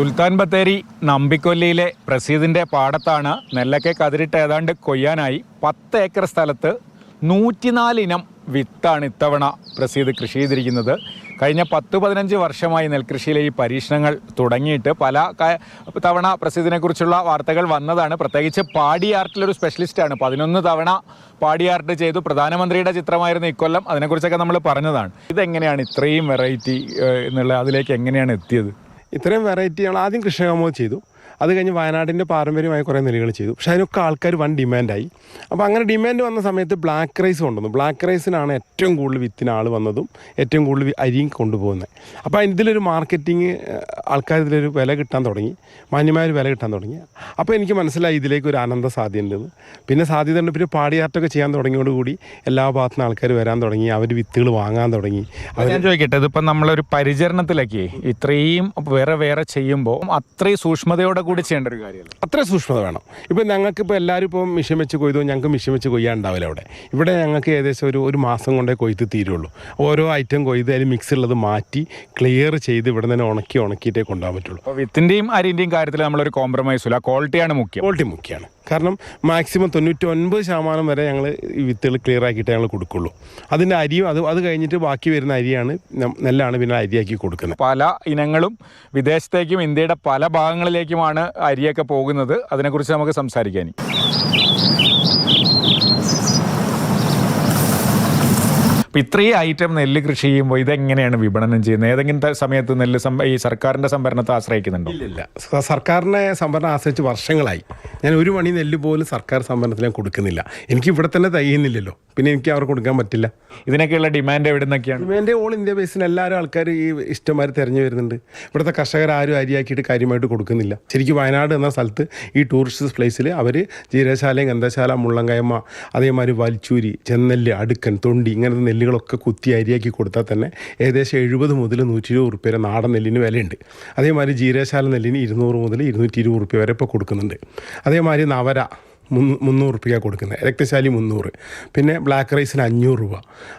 സുൽത്താൻ ബത്തേരി നമ്പിക്കൊല്ലിയിലെ പ്രസീദിന്റെ പാടത്താണ് നെല്ലൊക്കെ കതിരിട്ട് ഏതാണ്ട് കൊയ്യാനായി പത്ത് ഏക്കർ സ്ഥലത്ത് നൂറ്റിനാല് ഇനം വിത്താണ് ഇത്തവണ പ്രസീദ് കൃഷി ചെയ്തിരിക്കുന്നത്. കഴിഞ്ഞ പത്ത് പതിനഞ്ച് വർഷമായി നെൽകൃഷിയിലെ ഈ പരീക്ഷണങ്ങൾ തുടങ്ങിയിട്ട് പല തവണ പ്രസീദിനെക്കുറിച്ചുള്ള വാർത്തകൾ വന്നതാണ്. പ്രത്യേകിച്ച് പാടി ആർട്ടിലൊരു സ്പെഷ്യലിസ്റ്റാണ് പതിനൊന്ന് തവണ പാടി ആർട്ട് ചെയ്തു. പ്രധാനമന്ത്രിയുടെ ചിത്രമായിരുന്നു ഇക്കൊല്ലം. അതിനെക്കുറിച്ചൊക്കെ നമ്മൾ പറഞ്ഞതാണ്. ഇതെങ്ങനെയാണ് ഇത്രയും വെറൈറ്റി എന്നുള്ള അതിലേക്ക് എങ്ങനെയാണ് എത്തിയത്? ഇത്രയും വെറൈറ്റി ആദ്യം കൃഷ്ണകാമോ ചെയ്തു. അത് കഴിഞ്ഞ് വയനാടിന്റെ പാരമ്പര്യമായ കുറേ നെല്ലുകൾ ചെയ്തു. പക്ഷേ അതിനൊക്കെ ആൾക്കാർ വൻ ഡിമാൻഡായി. അപ്പോൾ അങ്ങനെ ഡിമാൻഡ് വന്ന സമയത്ത് ബ്ലാക്ക് റൈസ് കൊണ്ടുവന്നു. ബ്ലാക്ക് റൈസിനാണ് ഏറ്റവും കൂടുതൽ വിത്തിന് ആൾ വന്നതും ഏറ്റവും കൂടുതൽ അരിയും കൊണ്ടുപോകുന്നത് അപ്പോൾ ഇതിലൊരു മാർക്കറ്റിംഗ് ആൾക്കാർ ഇതിലൊരു വില കിട്ടാൻ തുടങ്ങി. മാന്യമായ ഒരു വില കിട്ടാൻ തുടങ്ങി. അപ്പോൾ എനിക്ക് മനസ്സിലായി ഇതിലേക്ക് ഒരു ആനന്ദ സാധ്യതയുണ്ടെന്ന് പിന്നെ സാധ്യത ഉണ്ട്. പിന്നെ പാടിയാട്ടൊക്കെ ചെയ്യാൻ തുടങ്ങിയോടുകൂടി എല്ലാ ഭാഗത്തു നിന്ന് ആൾക്കാർ വരാൻ തുടങ്ങി. അവർ വിത്തുകൾ വാങ്ങാൻ തുടങ്ങി. ഞാൻ ചോദിക്കട്ടെ ഇതിപ്പോൾ നമ്മളൊരു പരിചരണത്തിലൊക്കെ ഇത്രയും വേറെ വേറെ ചെയ്യുമ്പോൾ അത്രയും സൂക്ഷ്മതയോടെ കൂടി ചെയ്യേണ്ട ഒരു കാര്യമല്ല. അത്ര സൂക്ഷ്മത വേണം. ഇപ്പം ഞങ്ങൾക്ക് ഇപ്പോൾ എല്ലാവരും ഇപ്പോൾ മിഷൻ വെച്ച് കൊയ്തു ഞങ്ങൾക്ക് മിഷൻ വെച്ച് കൊയ്യാണ്ടാവില്ല അവിടെ. ഇവിടെ ഞങ്ങൾക്ക് ഏകദേശം ഒരു ഒരു മാസം കൊണ്ടേ കൊയ്ത്ത് തീരുള്ളൂ. ഓരോ ഐറ്റം കൊയ്ത് അതിൽ മിക്സ് ഉള്ളത് മാറ്റി ക്ലിയർ ചെയ്ത് ഇവിടെ തന്നെ ഉണക്കി ഉണക്കിയിട്ടേ കൊണ്ടുപോകാൻ പറ്റുള്ളൂ. അപ്പോൾ വിത്തിന്റെയും അരിന്റെയും കാര്യത്തിൽ നമ്മളൊരു കോംപ്രമൈസ് ഇല്ല. ക്വാളിറ്റിയാണ് മുഖ്യം. ക്വാളിറ്റി മുഖ്യമാണ് കാരണം മാക്സിമം തൊണ്ണൂറ്റി ഒൻപത് ശതമാനം വരെ ഞങ്ങൾ ഈ വിത്തുകൾ ക്ലിയർ ആക്കിയിട്ട് ഞങ്ങൾ കൊടുക്കുള്ളൂ. അതിന്റെ അരിയും അത് അത് കഴിഞ്ഞിട്ട് ബാക്കി വരുന്ന അരിയാണ് നെല്ലാണ് പിന്നെ അരിയാക്കി കൊടുക്കുന്നത്. പല ഇനങ്ങളും വിദേശത്തേക്കും ഇന്ത്യയുടെ പല ഭാഗങ്ങളിലേക്കുമാണ് അരിയൊക്കെ പോകുന്നത്. അതിനെക്കുറിച്ച് നമുക്ക് സംസാരിക്കാൻ അപ്പം ഇത്രയും ഐറ്റം നെല്ല് കൃഷി ചെയ്യുമ്പോൾ ഇതെങ്ങനെയാണ് വിപണനം ചെയ്യുന്നത്? ഏതെങ്കിലും സമയത്ത് നെല്ല് ഈ സർക്കാരിന്റെ സംഭരണത്തെ ആശ്രയിക്കുന്നുണ്ടോ? ഇല്ല സർക്കാരിനെ സംഭരണം ആശ്രയിച്ച് വർഷങ്ങളായി. ഞാൻ ഒരു മണി നെല്ല് പോലും സർക്കാർ സംഭരണത്തിൽ ഞാൻ കൊടുക്കുന്നില്ല. എനിക്ക് ഇവിടെ തന്നെ തയ്യുന്നില്ലല്ലോ. പിന്നെ എനിക്ക് അവർക്ക് കൊടുക്കാൻ പറ്റില്ല. ഇതിനൊക്കെയുള്ള ഡിമാൻഡ് എവിടെ നിന്നൊക്കെയാണ്? ഡിമാൻഡ് ഓൾ ഇന്ത്യ ബേസിന് എല്ലാവരും ആൾക്കാർ ഈ ഇഷ്ടംമാര് തിരഞ്ഞു വരുന്നുണ്ട്. ഇവിടുത്തെ കർഷകർ ആരും അരിയാക്കിയിട്ട് കാര്യമായിട്ട് കൊടുക്കുന്നില്ല. ശരിക്കും വയനാട് എന്ന സ്ഥലത്ത് ഈ ടൂറിസ്റ്റ് പ്ലേസിൽ അവർ ജീരശാലയും ഗന്ധശാല മുള്ളങ്കയമ്മ അതേമാതിരി വലിച്ചൂരി ചെന്നെല്ല് അടുക്കൻ തൊണ്ടി ഇങ്ങനത്തെ നെല്ലുകളൊക്കെ കുത്തി അരിയാക്കി കൊടുത്താൽ തന്നെ ഏകദേശം എഴുപത് മുതൽ നൂറ്റി ഇരുപത് റുപ്യ വരെ നാടൻ നെല്ലിന് വിലയുണ്ട്. അതേമാതിരി ജീരശാല നെല്ലിന് ഇരുന്നൂറ് മുതൽ ഇരുന്നൂറ്റി ഇരുപത് റുപ്യ വരെ ഇപ്പോൾ കൊടുക്കുന്നുണ്ട്. അതേമാതിരി നവര മുന്നൂറ് റുപ്യ കൊടുക്കുന്നത്. രക്തശാലി മുന്നൂറ്. പിന്നെ ബ്ലാക്ക് റൈസിന് അഞ്ഞൂറ് രൂപ.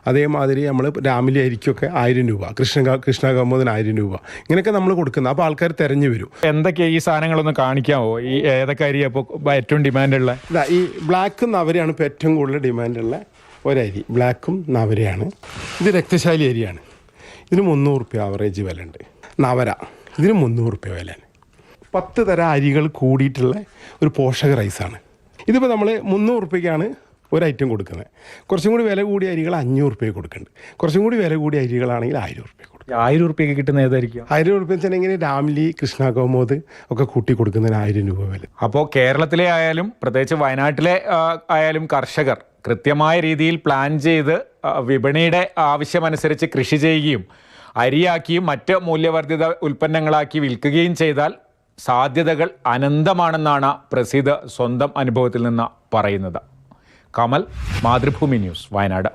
അതേമാതിരി നമ്മൾ രാമിലി അരിക്കൊക്കെ ആയിരം രൂപ. കൃഷ്ണ കൃഷ്ണ കമ്പോതിന് ആയിരം രൂപ. ഇങ്ങനെയൊക്കെ നമ്മൾ കൊടുക്കുന്നത് അപ്പോൾ ആൾക്കാർ തിരഞ്ഞു വരും. എന്തൊക്കെ ഈ സാധനങ്ങളൊന്ന് കാണിക്കാമോ ഈ ഏതൊക്കെ അരി അപ്പോൾ ഏറ്റവും ഡിമാൻഡുള്ള ഈ ബ്ലാക്കും നവരയാണ് ഇപ്പോൾ ഏറ്റവും കൂടുതൽ ഡിമാൻഡുള്ള ഒരരി. ബ്ലാക്കും നവരയാണ്. ഇത് രക്തശാലി അരിയാണ്. ഇതിന് മുന്നൂറ് റുപ്യ ആവറേജ് വില ഉണ്ട് നവര. ഇതിന് മുന്നൂറ് റുപ്യ വിലയാണ്. പത്ത് തരം അരികൾ കൂടിയിട്ടുള്ള ഒരു പോഷക റൈസാണ് ഇതിപ്പോൾ നമ്മൾ മുന്നൂറ് റുപ്യക്കാണ് ഒരു ഐറ്റം കൊടുക്കുന്നത്. കുറച്ചും കൂടി വില കൂടിയ അരികൾ അഞ്ഞൂറ് റുപ്യ കൊടുക്കുന്നുണ്ട്. കുറച്ചും കൂടി വില കൂടിയ അരികളാണെങ്കിൽ ആയിരം റുപ്യ കൊടുക്കും. ആയിരം ഉറുപ്പ്യൊക്കെ കിട്ടുന്ന ഏതായിരിക്കും? ആയിരം റുപ്യ ഇങ്ങനെ രാംലി കൃഷ്ണ കോമോദ് ഒക്കെ കൂട്ടി കൊടുക്കുന്നതിന് ആയിരം രൂപ വില. അപ്പോൾ കേരളത്തിലെ ആയാലും പ്രത്യേകിച്ച് വയനാട്ടിലെ ആയാലും കർഷകർ കൃത്യമായ രീതിയിൽ പ്ലാൻ ചെയ്ത് വിപണിയുടെ ആവശ്യമനുസരിച്ച് കൃഷി ചെയ്യുകയും അരിയാക്കിയും മറ്റ് മൂല്യവർദ്ധിത ഉൽപ്പന്നങ്ങളാക്കി വിൽക്കുകയും ചെയ്താൽ സാധ്യതകൾ അനന്തമാണെന്നാണ് പ്രസിദ്ധ സ്വന്തം അനുഭവത്തിൽ നിന്ന് പറയുന്നത്. കമൽ മാതൃഭൂമി ന്യൂസ് വയനാട്.